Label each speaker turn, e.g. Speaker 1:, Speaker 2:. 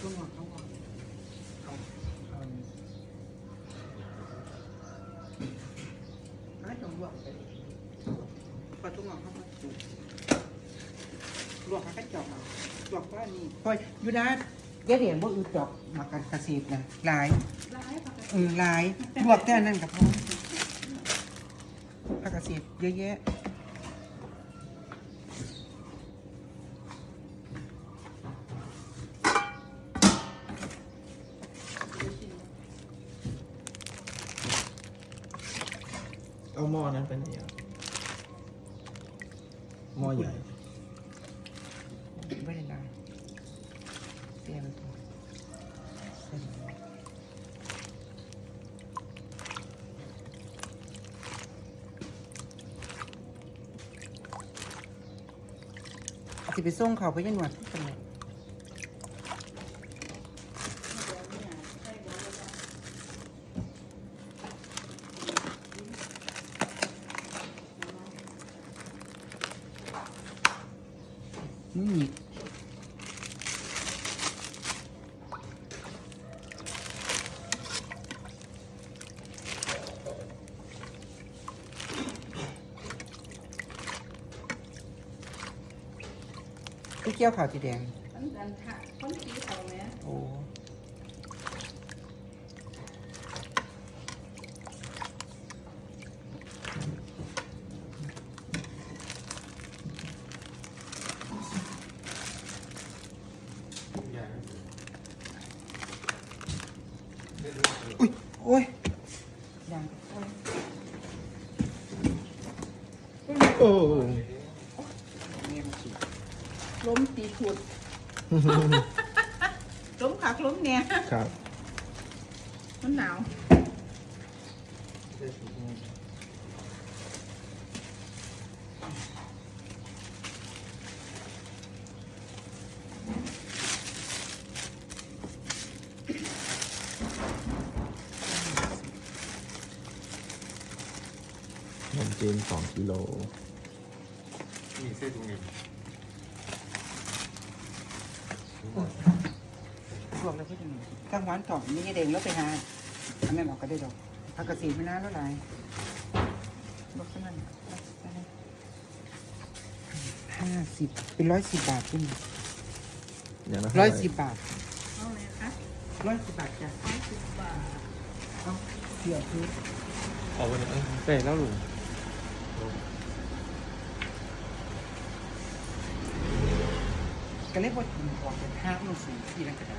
Speaker 1: ช่วงหลังเข้าก่อนเอาเอาอันนี้อะไรต้องลวกไปพอช่วงหลังเข้ามาจุลวกให้กระจอกเอาลวกว่านี่พอยอยู่นะเดี๋ยวเดี๋ยวบ่อือจอกมากันกระสีบนะหลาย
Speaker 2: ร้ายปะ
Speaker 1: เออหลายลวกแต่นนั้นกับพ่อผักกระสีบเยอะแยะ
Speaker 3: เอาหม้อนั้นไปไหนอะหม้อใหญ่
Speaker 1: ไม่ได้นานเสียไปก่อนสิไปส่งเขาไปยังหนวดที่จังหวัด นี่อีกที่เกี่ยวขาวสีแดง
Speaker 2: คนกันทะคนสีเขาไหม
Speaker 1: โอ้ อุ้ยโอ้ยยัง
Speaker 3: โอ้
Speaker 1: เงียบสิ
Speaker 2: ล้มตีขุดล้มขักล้มเนี่ย
Speaker 3: ครับ
Speaker 2: มันหนาว
Speaker 3: นมจีนสองกิโล
Speaker 4: มีเส้นตรงนี้
Speaker 1: พวกเราพูดยังไงกลางวันต่อมีเด็งแล้วไปหาอันนั้นเราก็ได้ดอกผักกระสีไม่นานแล้วไรบอกสักนั่นห้าสิบเป็นร้อยสิบบาทขึ้น
Speaker 3: อย่างละ
Speaker 1: ร้อยสิบบาท
Speaker 2: เอาไหนคะ
Speaker 1: ร้อยสิบบาทจ้ะ
Speaker 2: ร้อยสิบบาท
Speaker 1: เอาเกี่ยวคือ
Speaker 4: เอาไปเลยเป้แล้วลุง
Speaker 1: ก็เลยพอกินของเป็นห้ามันสูงที่นั่นก็ได้